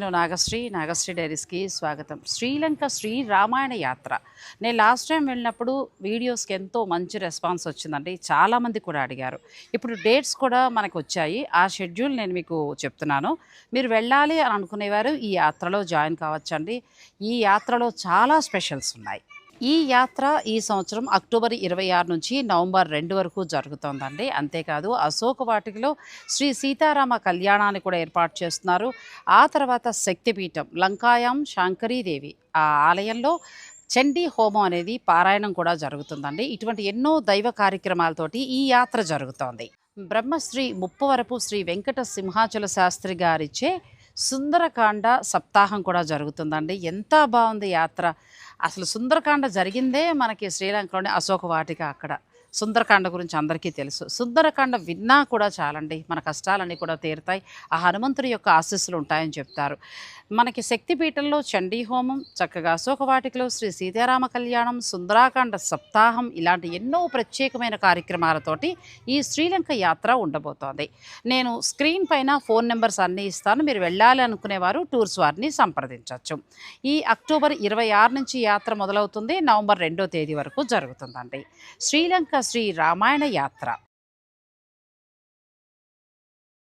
నేను నాగశ్రీ నాగశ్రీ డైరీస్కి స్వాగతం. శ్రీలంక శ్రీ రామాయణ యాత్ర. నేను లాస్ట్ టైం వెళ్ళినప్పుడు వీడియోస్కి ఎంతో మంచి రెస్పాన్స్ వచ్చిందండి. చాలామంది కూడా అడిగారు. ఇప్పుడు డేట్స్ కూడా మనకు వచ్చాయి. ఆ షెడ్యూల్ నేను మీకు చెప్తున్నాను. మీరు వెళ్ళాలి అని అనుకునేవారు ఈ యాత్రలో జాయిన్ కావచ్చండి. ఈ యాత్రలో చాలా స్పెషల్స్ ఉన్నాయి. ఈ యాత్ర ఈ సంవత్సరం అక్టోబర్ ఇరవై ఆరు నుంచి నవంబర్ రెండు వరకు జరుగుతోందండి. అంతేకాదు అశోక వాటికలో శ్రీ సీతారామ కళ్యాణాన్ని కూడా ఏర్పాటు చేస్తున్నారు. ఆ తర్వాత శక్తిపీఠం లంకాయం శాంకరీదేవి ఆ ఆలయంలో చండీ హోమం అనేది పారాయణం కూడా జరుగుతుందండి. ఇటువంటి ఎన్నో దైవ కార్యక్రమాలతోటి ఈ యాత్ర జరుగుతోంది. బ్రహ్మశ్రీ ముప్పవరపు శ్రీ వెంకట సింహాచల శాస్త్రి గారిచ్చే సుందరకాండ సప్తాహం కూడా జరుగుతుందండి. ఎంత బాగుంది యాత్ర! అసలు సుందరకాండ జరిగిందే మనకి శ్రీలంకలోని అశోక వాటిక అక్కడ. సుందరకాండ గురించి అందరికీ తెలుసు. సుందరకాండ విన్నా కూడా చాలండి. మన కష్టాలన్నీ కూడా తీరుతాయి. ఆ హనుమంతుడి యొక్క ఆశీస్సులు ఉంటాయని చెప్తారు. మనకి శక్తిపీఠంలో చండీ హోమం చక్కగా అశోకవాటికలో శ్రీ సీతారామ కళ్యాణం సుందరాకాండ సప్తాహం ఇలాంటి ఎన్నో ప్రత్యేకమైన కార్యక్రమాలతోటి ఈ శ్రీలంక యాత్ర ఉండబోతోంది. నేను స్క్రీన్ పైన ఫోన్ నెంబర్స్ అన్నీ ఇస్తాను. మీరు వెళ్ళాలి అనుకునేవారు టూర్స్ వారిని సంప్రదించవచ్చు ఈ అక్టోబర్ ఇరవై ఆరు నుంచి యాత్ర మొదలవుతుంది. నవంబర్ రెండో తేదీ వరకు జరుగుతుందండి. శ్రీలంక శ్రీ రామాయణ యాత్ర.